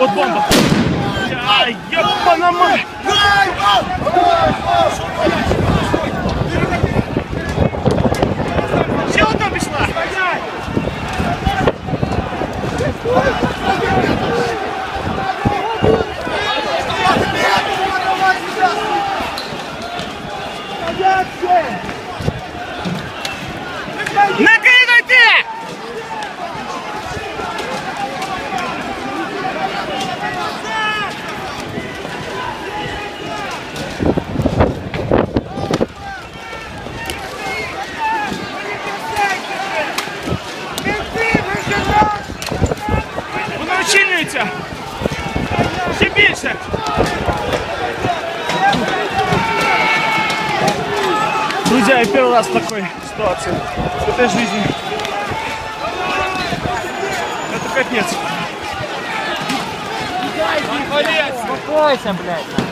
Вот бомба. Ай, ёпана мать! Все, там пришла! Yeah! Розчинюється. Ще більше. Друзья, я первый раз в такой ситуации, в этой жизни. Это капец. Успокойся, блядь.